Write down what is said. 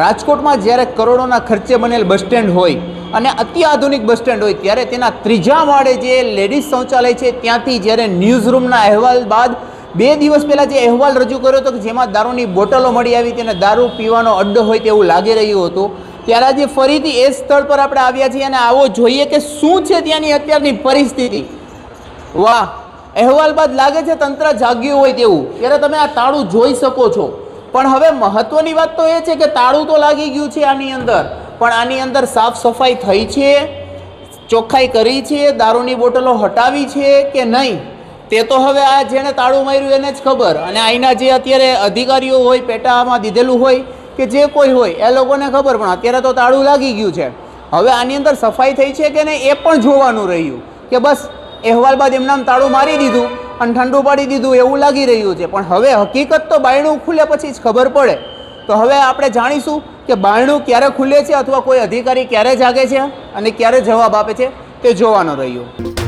રાજકોટમાં જ્યારે કરોડોના ખર્ચે બનેલ બસ સ્ટેન્ડ હોય અને અત્યાધુનિક બસ સ્ટેન્ડ હોય ત્યારે તેના ત્રીજા માળે જે લેડીઝ શૌચાલય છે, ત્યાંથી જ્યારે ન્યૂઝ રૂમના અહેવાલ બાદ બે દિવસ પહેલાં જે અહેવાલ રજૂ કર્યો હતો કે જેમાં દારૂની બોટલો મળી આવી તેને દારૂ પીવાનો અડ્ડો હોય તેવું લાગી રહ્યું હતું, ત્યારે આજે ફરીથી એ સ્થળ પર આપણે આવ્યા છીએ અને આવો જોઈએ કે શું છે ત્યાંની અત્યારની પરિસ્થિતિ. વાહ, અહેવાલ બાદ લાગે છે તંત્ર જાગ્યું હોય તેવું. ત્યારે તમે આ તાળું જોઈ શકો છો. પણ હવે મહત્વની વાત તો એ છે કે તાળું તો લાગી ગયું છે આની અંદર, પણ આની અંદર સાફ સફાઈ થઈ છે, ચોખ્ખાઈ કરી છે, દારૂની બોટલો હટાવી છે કે નહીં, તે તો હવે આ જેણે તાળું માર્યું એને જ ખબર. અને અહીંના જે અત્યારે અધિકારીઓ હોય, પેટામાં દીધેલું હોય, કે જે કોઈ હોય, એ લોકોને ખબર, પણ અત્યારે તો તાળું લાગી ગયું છે. હવે આની અંદર સફાઈ થઈ છે કે નહીં એ પણ જોવાનું રહ્યું, કે બસ અહેવાલ બાદ એમનામ તાળું મારી દીધું. અને ઠંડુ પાડી દીધું એવું લાગી રહ્યું છે. પણ હવે હકીકત તો બાયણું ખુલે પછી જ ખબર પડે. તો હવે આપણે જાણીશું કે બાયણું ક્યારે ખુલે છે અથવા કોઈ અધિકારી ક્યારે જાગે છે અને ક્યારે જવાબ આપે છે તે જોવાનું રહ્યું.